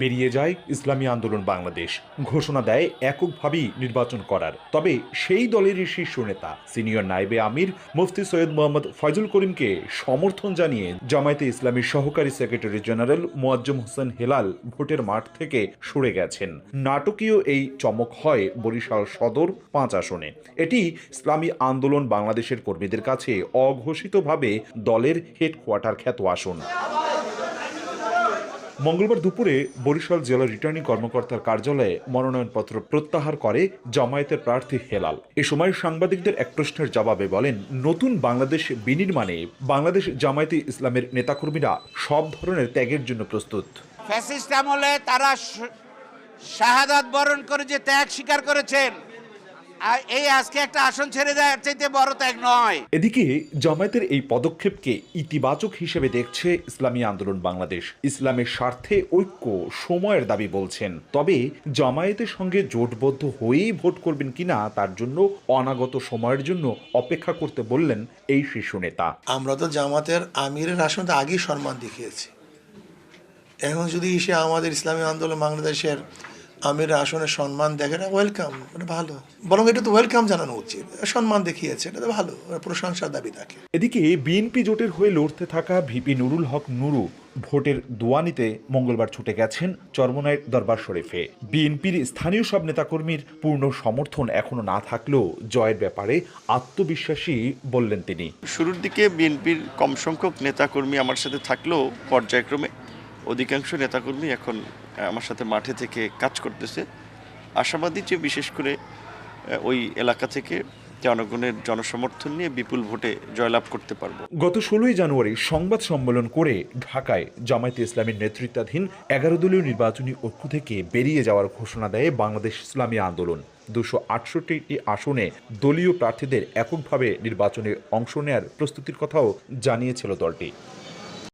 বেরিয়ে যায় ইসলামী আন্দোলন বাংলাদেশ। ঘোষণা দেয়, এককভাবেই নির্বাচন করার। তবে সেই দলেরই শীর্ষ নেতা, সিনিয়র নাইবে আমির মুফতি সৈয়দ মোহাম্মদ ফয়জুল করিমকে সমর্থন জানিয়ে জামায়াতে ইসলামীর সহকারী সেক্রেটারি জেনারেল মোয়াজ্জম হোসেন হেলাল ভোটের মাঠ থেকে সরে গেছেন। নাটকীয় এই চমক হয় বরিশাল সদর পাঁচ আসনে। এটি ইসলামী আন্দোলন বাংলাদেশের কর্মীদের কাছে অঘোষিতভাবে দলের হেডকোয়ার্টার খ্যাত আসন। মঙ্গলবার দুপুরে বরিশাল জেলা রিটার্নিং কর্মকর্তার কার্যালয়ে মনোনয়নপত্র প্রত্যাহার করে জামায়াতের প্রার্থী হেলাল। এ সময় সাংবাদিকদের এক প্রশ্নের জবাবে বলেন, নতুন বাংলাদেশ বিনির্মাণে বাংলাদেশ জামায়াতে ইসলামের নেতাকর্মীরা সব ধরনের ত্যাগের জন্য প্রস্তুত। তারা শাহাদাত বরণ করে যে ত্যাগ স্বীকার করেছেন এই আজকে একটা আসন ছেড়ে দেওয়ার চাইতে বড় ত্যাগ নয়। এদিকে জামায়াতের এই পদক্ষেপকে ইতিবাচক হিসেবে দেখছে ইসলামী আন্দোলন বাংলাদেশ। ইসলামের স্বার্থে ঐক্য সময়ের দাবি বলছেন। তবে জামায়াতের সঙ্গে জোটবদ্ধ হয়েই ভোট করবেন কিনা তার জন্য অনাগত সময়ের জন্য অপেক্ষা করতে বললেন এই শীর্ষ নেতা। আমরা তো জামাতের আমিরের আসনটা আগেই সম্মান দেখিয়েছি। এখন যদি সে আমাদের ইসলামী আন্দোলন বাংলাদেশের আমির আসনে সম্মান দেখে না ওয়েলকাম এটা ভালো। বরং এটা তো ওয়েলকাম জানানো উচিত। সম্মান দেখিয়েছে এটা তো ভালো প্রশংসার দাবি থাকে এদিকে বিএনপি জোটের হয়ে লড়তে থাকা ভিপি নুরুল হক নুরু ভোটের দোয়ানিতে মঙ্গলবার ছুটে গেছেন চরমনায়ের দরবার শরীফে। বিএনপির স্থানীয় সব নেতাকর্মীর পূর্ণ সমর্থন এখনও না থাকলেও জয়ের ব্যাপারে আত্মবিশ্বাসী বললেন তিনি। শুরুর দিকে বিএনপির কম সংখ্যক নেতাকর্মী আমার সাথে থাকলেও পর্যায়ক্রমে অধিকাংশ নেতাকর্মী এখন আমার সাথে মাঠে থেকে কাজ করতেছে। আশাবাদী যে বিশেষ করে ওই এলাকা থেকে জনগণের জনসমর্থন নিয়ে বিপুল ভোটে জয়লাভ করতে পারব। গত ষোলোই জানুয়ারি সংবাদ সম্মেলন করে ঢাকায় জামায়াতে ইসলামের নেতৃত্বাধীন এগারো দলীয় নির্বাচনী ঐক্য থেকে বেরিয়ে যাওয়ার ঘোষণা দেয় বাংলাদেশ ইসলামী আন্দোলন। দুশো আটষট্টিটি আসনে দলীয় প্রার্থীদের এককভাবে নির্বাচনে অংশ নেয়ার প্রস্তুতির কথাও জানিয়েছিল দলটি।